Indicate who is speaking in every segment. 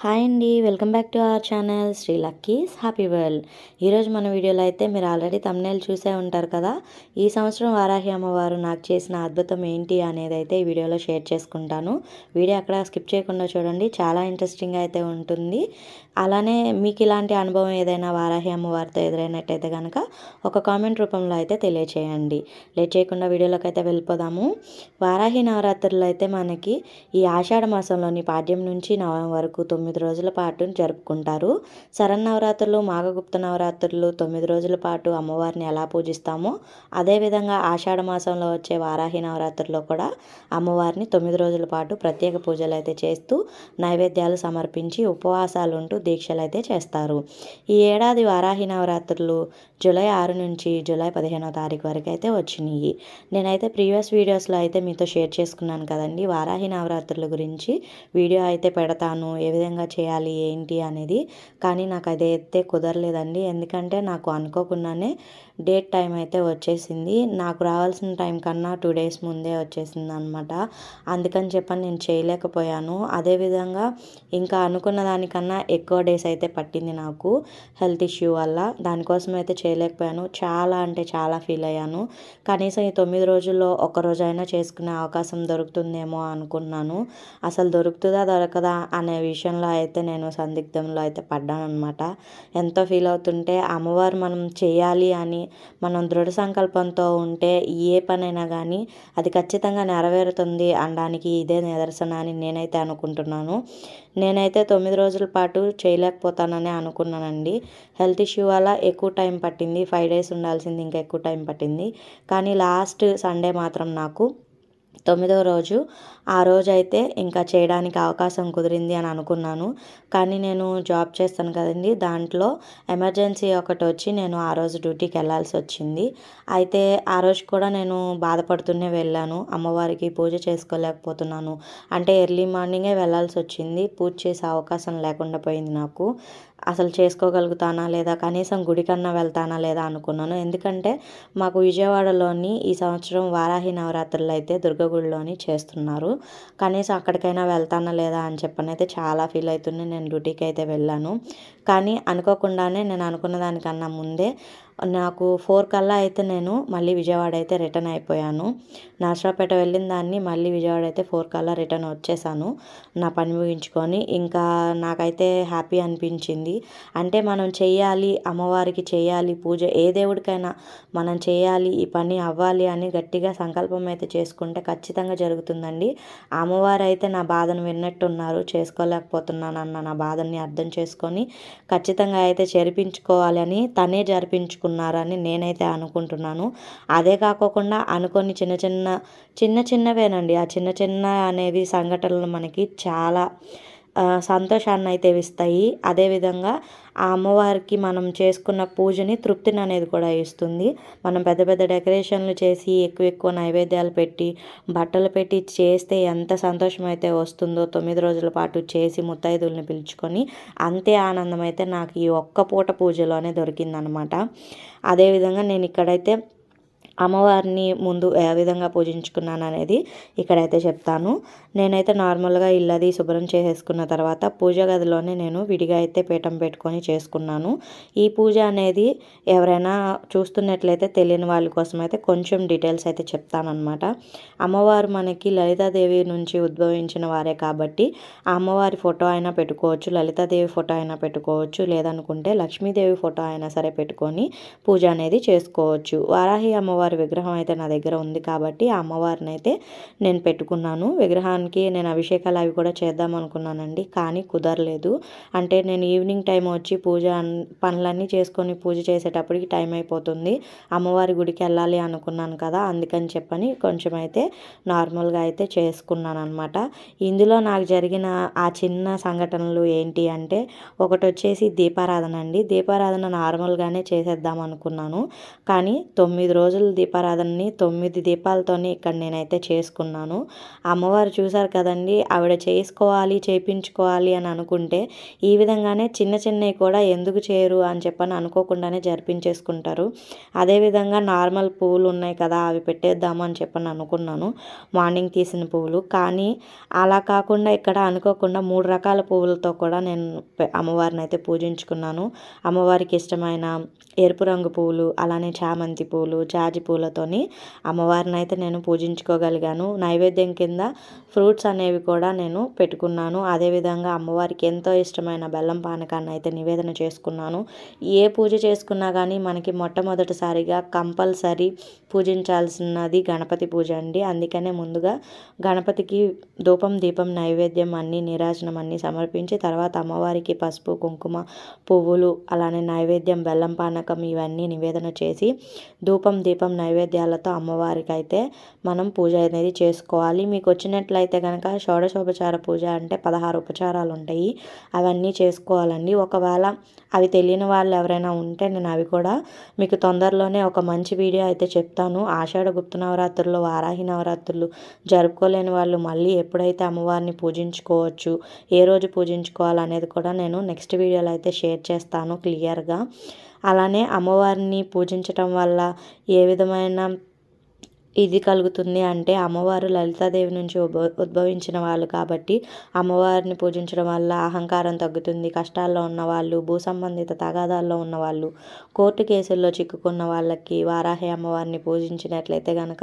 Speaker 1: Hi అండి welcome back to our channel Shri Lucky's Happy World. ఈరోజు మన వీడియోలో అయితే మీరు ఆల్రెడీ తమ్నేలు చూసే ఉంటారు కదా? ఈ సంవత్సరం వారాహి అమ్మవారు నాకు చేసిన అద్భుతం ఏంటి అనేది అయితే ఈ వీడియోలో షేర్ చేసుకుంటాను. వీడియో అక్కడ స్కిప్ చేయకుండా చూడండి చాలా ఇంట్రెస్టింగ్ అయితే ఉంటుంది. అలానే మీకు ఇలాంటి అనుభవం ఏదైనా వారాహి అమ్మవారితో ఎదురైనట్టయితే కనుక ఒక కామెంట్ రూపంలో అయితే తెలియచేయండి. లేట్ చేయకుండా వీడియోలోకి అయితే వెళ్ళిపోదాము. వారాహి నవరాత్రులు అయితే మనకి ఈ ఆషాఢ మాసంలోని పాడ్యం నుంచి నవం వరకు తొమ్మిది తొమ్మిది రోజుల పాటు జరుపుకుంటారు. శరన్నవరాత్రులు మాఘగుప్త నవరాత్రులు తొమ్మిది రోజుల పాటు అమ్మవారిని ఎలా పూజిస్తామో అదేవిధంగా ఆషాఢ మాసంలో వచ్చే వారాహి నవరాత్రుల్లో కూడా అమ్మవారిని తొమ్మిది రోజుల పాటు ప్రత్యేక పూజలు అయితే చేస్తూ నైవేద్యాలు సమర్పించి ఉపవాసాలు ఉంటూ దీక్షలు అయితే చేస్తారు. ఈ ఏడాది వారాహి నవరాత్రులు జూలై ఆరు నుంచి జూలై పదిహేనో తారీఖు వరకు అయితే వచ్చినాయి నేనైతే ప్రీవియస్ వీడియోస్లో అయితే మీతో షేర్ చేసుకున్నాను కదండి. వారాహి నవరాత్రుల గురించి వీడియో అయితే పెడతాను. ఏ విధంగా విధంగా చేయాలి ఏంటి అనేది. కానీ నాకు అదైతే కుదరలేదండి. ఎందుకంటే నాకు అనుకోకుండానే డేట్ టైం అయితే వచ్చేసింది. నాకు రావాల్సిన టైం కన్నా టూ డేస్ ముందే వచ్చేసింది అనమాట అందుకని చెప్పని నేను చేయలేకపోయాను. అదేవిధంగా ఇంకా అనుకున్న దానికన్నా ఎక్కువ డేస్ అయితే పట్టింది నాకు హెల్త్ ఇష్యూ వల్ల. దానికోసం అయితే చేయలేకపోయాను. చాలా అంటే చాలా ఫీల్ అయ్యాను. కనీసం ఈ తొమ్మిది రోజుల్లో ఒక రోజైనా చేసుకునే అవకాశం దొరుకుతుందేమో అనుకున్నాను. అసలు దొరుకుతుందా దొరకదా అనే విషయంలో అయితే నేను సందిగ్ధంలో అయితే పడ్డానమాట ఎంతో ఫీల్ అవుతుంటే అమ్మవారు మనం చేయాలి అని మనం దృఢ సంకల్పంతో ఉంటే ఏ పనైనా కానీ అది ఖచ్చితంగా నెరవేరుతుంది అనడానికి ఇదే నిదర్శన అని నేనైతే అనుకుంటున్నాను. నేనైతే తొమ్మిది రోజుల పాటు చేయలేకపోతానని అనుకున్నానండి. హెల్త్ ఇష్యూ వల్ల ఎక్కువ టైం పట్టింది. ఫైవ్ డేస్ ఉండాల్సింది ఇంకా ఎక్కువ టైం పట్టింది. కానీ లాస్ట్ సండే మాత్రం నాకు తొమ్మిదవ రోజు. ఆ రోజు అయితే ఇంకా చేయడానికి అవకాశం కుదిరింది అని అనుకున్నాను. కానీ నేను జాబ్ చేస్తాను కదండి దాంట్లో ఎమర్జెన్సీ ఒకటి వచ్చి నేను ఆ రోజు డ్యూటీకి వెళ్ళాల్సి వచ్చింది. అయితే ఆ రోజు కూడా నేను బాధపడుతూనే వెళ్ళాను. అమ్మవారికి పూజ చేసుకోలేకపోతున్నాను. అంటే ఎర్లీ మార్నింగే వెళ్ళాల్సి వచ్చింది. పూజ చేసే అవకాశం లేకుండా పోయింది నాకు. అసలు చేసుకోగలుగుతానా లేదా కనీసం గుడికన్నా వెళ్తానా లేదా అనుకున్నాను. ఎందుకంటే మాకు విజయవాడలోని ఈ సంవత్సరం వారాహి నవరాత్రులు అయితే దుర్గగుడిలోని చేస్తున్నారు. కనీసం అక్కడికైనా వెళ్తానా లేదా అని చెప్పని అయితే చాలా ఫీల్ అవుతుంది నేను డ్యూటీకి అయితే వెళ్ళాను. కానీ అనుకోకుండానే నేను అనుకున్న దానికన్నా ముందే నాకు ఫోర్ కల్లా అయితే నేను మళ్ళీ విజయవాడ అయితే రిటర్న్ అయిపోయాను. నాసరాపేట వెళ్ళిన దాన్ని మళ్ళీ విజయవాడ అయితే ఫోర్ కల్లా రిటర్న్ వచ్చేసాను నా పని ముగించుకొని. ఇంకా నాకైతే హ్యాపీ అనిపించింది. అంటే మనం చేయాలి అమ్మవారికి చేయాలి పూజ ఏ దేవుడికైనా మనం చేయాలి ఈ పని అవ్వాలి అని గట్టిగా సంకల్పం అయితే చేసుకుంటే ఖచ్చితంగా జరుగుతుందండి. అమ్మవారు అయితే నా బాధను విన్నట్టున్నారు. చేసుకోలేకపోతున్నాను అన్న నా బాధని అర్థం చేసుకొని ఖచ్చితంగా అయితే జరిపించుకోవాలని అని తనే జరిపించుకు చేసుకున్నారని నేనైతే అనుకుంటున్నాను. అదే కాకోకుండా అనుకొని చిన్న చిన్న చిన్న చిన్నవేనండి. ఆ చిన్న చిన్న అనేవి సంఘటనలు మనకి చాలా సంతోషాన్ని అయితే ఇస్తాయి. అదేవిధంగా ఆ అమ్మవారికి మనం చేసుకున్న పూజని తృప్తిని అనేది కూడా ఇస్తుంది. మనం పెద్ద పెద్ద డెకరేషన్లు చేసి ఎక్కువ ఎక్కువ నైవేద్యాలు పెట్టి బట్టలు పెట్టి చేస్తే ఎంత సంతోషం అయితే వస్తుందో తొమ్మిది రోజుల పాటు చేసి ముత్తైదుల్ని పిలుచుకొని అంతే ఆనందం అయితే నాకు ఈ ఒక్క పూట పూజలోనే దొరికిందనమాట. అదేవిధంగా నేను ఇక్కడైతే అమ్మవారిని ముందు ఏ విధంగా పూజించుకున్నాను అనేది ఇక్కడైతే చెప్తాను. నేనైతే నార్మల్గా ఇల్లది శుభ్రం చేసేసుకున్న తర్వాత పూజ గదిలోనే నేను విడిగా అయితే పీఠం పెట్టుకొని చేసుకున్నాను. ఈ పూజ అనేది ఎవరైనా చూస్తున్నట్లయితే తెలియని వాళ్ళ కోసం అయితే కొంచెం డీటెయిల్స్ అయితే చెప్తానమాట అమ్మవారు మనకి లలితాదేవి నుంచి ఉద్భవించిన వారే కాబట్టి ఆ అమ్మవారి ఫోటో అయినా పెట్టుకోవచ్చు లలితాదేవి ఫోటో అయినా పెట్టుకోవచ్చు లేదనుకుంటే లక్ష్మీదేవి ఫోటో అయినా సరే పెట్టుకొని పూజ అనేది చేసుకోవచ్చు. వారాహి అమ్మవారి అమ్మవారి విగ్రహం అయితే నా దగ్గర ఉంది కాబట్టి ఆ అమ్మవారిని అయితే నేను పెట్టుకున్నాను. విగ్రహానికి నేను అభిషేకాలు అవి కూడా చేద్దాం అనుకున్నానండి కానీ కుదరలేదు. అంటే నేను ఈవినింగ్ టైం వచ్చి పూజ పనులన్నీ చేసుకొని పూజ చేసేటప్పటికి టైం అయిపోతుంది. అమ్మవారి గుడికి వెళ్ళాలి అనుకున్నాను కదా అందుకని చెప్పని కొంచెం అయితే నార్మల్గా అయితే చేసుకున్నాను అనమాట ఇందులో నాకు జరిగిన ఆ చిన్న సంఘటనలు ఏంటి అంటే ఒకటి వచ్చేసి దీపారాధన అండి. దీపారాధన నార్మల్గానే చేసేద్దాం అనుకున్నాను కానీ తొమ్మిది రోజులు దీపారాధనని తొమ్మిది దీపాలతోని ఇక్కడ నేనైతే చేసుకున్నాను. అమ్మవారు చూశారు కదండి ఆవిడ చేసుకోవాలి చేయించుకోవాలి అని అనుకుంటే ఈ విధంగానే చిన్న చిన్నవి కూడా ఎందుకు చేయరు అని చెప్పని అనుకోకుండానే జరిపించేసుకుంటారు. అదేవిధంగా నార్మల్ పువ్వులు ఉన్నాయి కదా అవి పెట్టేద్దాము అని చెప్పని అనుకున్నాను మార్నింగ్ తీసిన పువ్వులు. కానీ అలా కాకుండా ఇక్కడ అనుకోకుండా మూడు రకాల పువ్వులతో కూడా నేను అమ్మవారిని అయితే పూజించుకున్నాను. అమ్మవారికి ఇష్టమైన ఎరుపు రంగు పువ్వులు అలానే చామంతి పూలు జాజి పూలతోని అమ్మవారిని అయితే నేను పూజించుకోగలిగాను. నైవేద్యం కింద ఫ్రూట్స్ అనేవి కూడా నేను పెట్టుకున్నాను. అదేవిధంగా అమ్మవారికి ఎంతో ఇష్టమైన బెల్లం పానకాన్ని అయితే నివేదన చేసుకున్నాను. ఏ పూజ చేసుకున్నా కానీ మనకి మొట్టమొదటిసారిగా కంపల్సరీ పూజించాల్సినది గణపతి పూజ అండి. అందుకనే ముందుగా గణపతికి ధూపం దీపం నైవేద్యం అన్నీ నిరాజనం అన్నీ సమర్పించి తర్వాత అమ్మవారికి పసుపు కుంకుమ పువ్వులు అలానే నైవేద్యం బెల్లం పానకం ఇవన్నీ నివేదన చేసి ధూపం దీపం నైవేద్యాలతో అమ్మవారికి అయితే మనం పూజ అనేది చేసుకోవాలి. మీకు వచ్చినట్లయితే కనుక షోడశోపచార పూజ అంటే పదహారు ఉపచారాలు ఉంటాయి అవన్నీ చేసుకోవాలండి. ఒకవేళ అవి తెలియని వాళ్ళు ఎవరైనా ఉంటే నేను అవి కూడా మీకు తొందరలోనే ఒక మంచి వీడియో అయితే చెప్తాను. ఆషాఢ గుప్త నవరాత్రులు వారాహి నవరాత్రులు జరుపుకోలేని వాళ్ళు మళ్ళీ ఎప్పుడైతే అమ్మవారిని పూజించుకోవచ్చు ఏ రోజు పూజించుకోవాలనేది కూడా నేను నెక్స్ట్ వీడియోలో అయితే షేర్ చేస్తాను క్లియర్గా. అలానే అమ్మవారిని పూజించటం వల్ల ఏ విధమైన ఇది కలుగుతుంది అంటే అమ్మవారు లలితాదేవి నుంచి ఉద్భ ఉద్భవించిన వాళ్ళు కాబట్టి అమ్మవారిని పూజించడం వల్ల అహంకారం తగ్గుతుంది. కష్టాల్లో ఉన్న వాళ్ళు భూ సంబంధిత తగాదాల్లో ఉన్న వాళ్ళు కోర్టు కేసుల్లో చిక్కుకున్న వాళ్ళకి వారాహి అమ్మవారిని పూజించినట్లయితే కనుక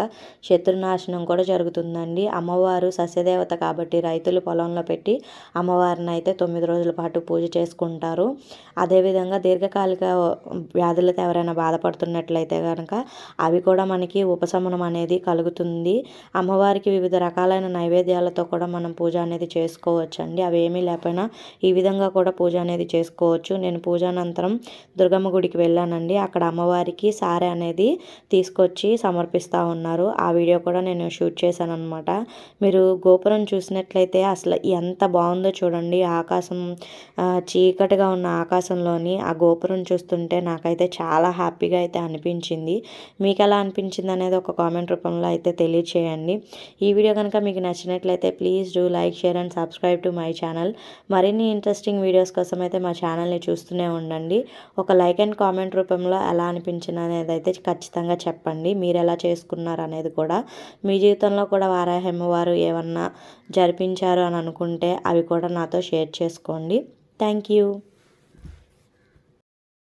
Speaker 1: శత్రునాశనం కూడా జరుగుతుందండి. అమ్మవారు సస్యదేవత కాబట్టి రైతులు పొలంలో పెట్టి అమ్మవారిని అయితే తొమ్మిది రోజుల పాటు పూజ చేసుకుంటారు. అదేవిధంగా దీర్ఘకాలిక వ్యాధులతో ఎవరైనా బాధపడుతున్నట్లయితే కనుక అవి కూడా మనకి ఉపశమనం అనేది అనేది కలుగుతుంది. అమ్మవారికి వివిధ రకాలైన నైవేద్యాలతో కూడా మనం పూజ అనేది చేసుకోవచ్చు అండి అవి ఏమీ లేకపోయినా ఈ విధంగా కూడా పూజ అనేది చేసుకోవచ్చు. నేను పూజానంతరం దుర్గమ్మ గుడికి వెళ్ళానండి. అక్కడ అమ్మవారికి సారే అనేది తీసుకొచ్చి సమర్పిస్తూ ఉన్నారు. ఆ వీడియో కూడా నేను షూట్ చేశాను అనమాట మీరు గోపురం చూసినట్లయితే అసలు ఎంత బాగుందో చూడండి. ఆకాశం చీకటిగా ఉన్న ఆకాశంలోని ఆ గోపురం చూస్తుంటే నాకైతే చాలా హ్యాపీగా అయితే అనిపించింది. మీకు ఎలా అనిపించింది అనేది ఒక కామెంట్ రూపంలో అయితే తెలియచేయండి. ఈ వీడియో కనుక మీకు నచ్చినట్లయితే please do like share and subscribe to my channel మరిన్ని ఇంట్రెస్టింగ్ వీడియోస్ కోసం అయితే మా ఛానల్ని చూస్తూనే ఉండండి. ఒక లైక్ అండ్ కామెంట్ రూపంలో ఎలా అనిపించింది అనేది అయితే ఖచ్చితంగా చెప్పండి. మీరు ఎలా చేసుకున్నారు అనేది కూడా. మీ జీవితంలో కూడా వారాహమ్మ వారు ఏమన్నా జరిపించారు అని అనుకుంటే అవి కూడా నాతో షేర్ చేసుకోండి. Thank you